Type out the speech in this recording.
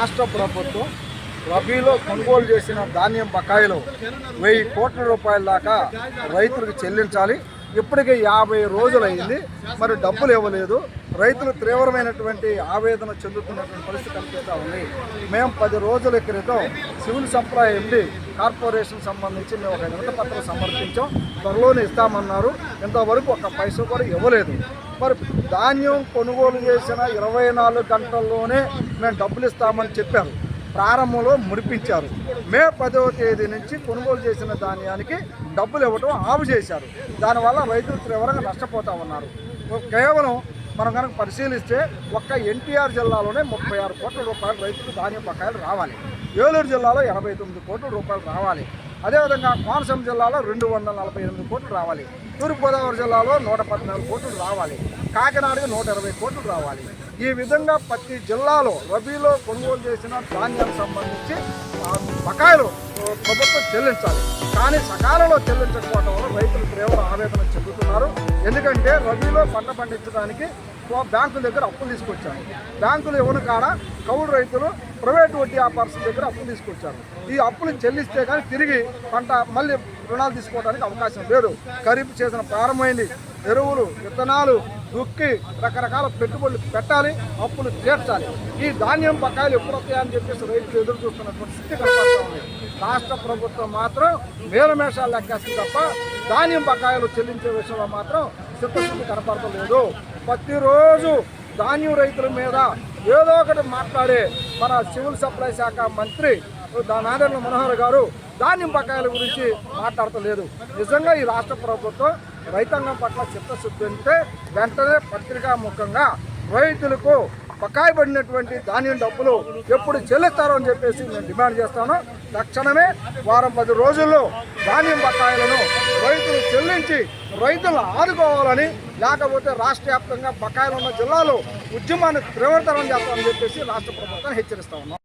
రాష్ట్ర ప్రభుత్వం రబీలో కొనుగోలు చేసిన ధాన్యం బకాయిలు వెయ్యి కోట్ల రూపాయల దాకా రైతులకు చెల్లించాలి. ఇప్పటికే యాభై రోజులు అయింది మరి డబ్బులు ఇవ్వలేదు. రైతులు తీవ్రమైనటువంటి ఆవేదన చెందుతున్నటువంటి పరిస్థితి కనిపిస్తూ ఉంది. మేము పది రోజుల క్రితం సివిల్ సప్లై ఎండి కార్పొరేషన్ సంబంధించి మేము ఒక వినతి పత్రం సమర్పించాం. త్వరలోనే ఇస్తామన్నారు. ఇంతవరకు ఒక పైసా కూడా ఇవ్వలేదు. మరి ధాన్యం కొనుగోలు చేసిన ఇరవై నాలుగు గంటల్లోనే మేము డబ్బులు ఇస్తామని చెప్పారు. ప్రారంభంలో ముడిపించారు. మే పదవ తేదీ నుంచి కొనుగోలు చేసిన ధాన్యానికి డబ్బులు ఇవ్వడం ఆపు చేశారు. దానివల్ల రైతులు తీవ్రంగా నష్టపోతా ఉన్నారు. కేవలం మనం కనుక పరిశీలిస్తే ఒక్క ఎన్టీఆర్ జిల్లాలోనే ముప్పై ఆరు కోట్ల రూపాయలు రైతులకు ధాన్యం బకాయిలు రావాలి. ఏలూరు జిల్లాలో ఎనభై తొమ్మిది కోట్ల రూపాయలు రావాలి. అదేవిధంగా కోనసీమ జిల్లాలో రెండు వందల నలభై ఎనిమిది కోట్లు రావాలి. తూర్పుగోదావరి జిల్లాలో నూట పద్నాలుగు కోట్లు రావాలి. కాకినాడకి నూట ఇరవై కోట్లు రావాలి. ఈ విధంగా ప్రతి జిల్లాలో రబీలో కొనుగోలు చేసిన ధాన్యానికి సంబంధించి బకాయిలు ప్రభుత్వం చెల్లించాలి. కానీ సకాలంలో చెల్లించకపోవడం వల్ల రైతులు తీవ్ర ఆవేదన చెందుతున్నారు. ఎందుకంటే రబీలో పంట పండించడానికి బ్యాంకుల దగ్గర అప్పులు తీసుకొచ్చారు. బ్యాంకులు ఇవ్వను కాడ కౌలు రైతులు ప్రైవేట్ వడ్డీ వ్యాపారస్తుల దగ్గర అప్పులు తీసుకొచ్చారు. ఈ అప్పులు చెల్లిస్తే కానీ తిరిగి పంట మళ్ళీ రుణాలు తీసుకోవడానికి అవకాశం లేదు. ఖరీఫ్ చేసిన ప్రారంభమైంది. ఎరువులు విత్తనాలు దుక్కి రకరకాల పెట్టుబడులు పెట్టాలి అప్పులు తీర్చాలి. ఈ ధాన్యం బకాయిలు ఎప్పుడు వస్తాయని చెప్పేసి రైతులు ఎదురు చూస్తున్నటువంటి స్థితి రాష్ట్ర ప్రభుత్వం మాత్రం మేలమేషాలు లెక్కేస్తుంది తప్ప ధాన్యం బకాయిలు చెల్లించే విషయంలో మాత్రం చిత్తశుద్ధి కనపడతలేదు. ప్రతిరోజు ధాన్యం రైతుల మీద ఏదో ఒకటి మాట్లాడే మన సివిల్ సప్లై శాఖ మంత్రి నారాయణ మనోహర్ గారు ధాన్యం బకాయిల గురించి మాట్లాడతలేదు. నిజంగా ఈ రాష్ట్ర ప్రభుత్వం రైతాంగం పట్ల చిత్తశుద్ధి ఉంటే వెంటనే పత్రికాముఖంగా రైతులకు బకాయి పడినటువంటి ధాన్యం డబ్బులు ఎప్పుడు చెల్లిస్తారో అని చెప్పేసి నేను డిమాండ్ చేస్తాను. తక్షణమే వారం పది రోజుల్లో ధాన్యం బకాయిలను రైతులు చెల్లించి రైతులు ఆదుకోవాలని లేకపోతే రాష్ట్ర వ్యాప్తంగా బకాయిలు ఉన్న జిల్లాలో ఉద్యమాన్ని తీవ్రతరం చేస్తామని చెప్పేసి రాష్ట్ర ప్రభుత్వం హెచ్చరిస్తా ఉన్నాం.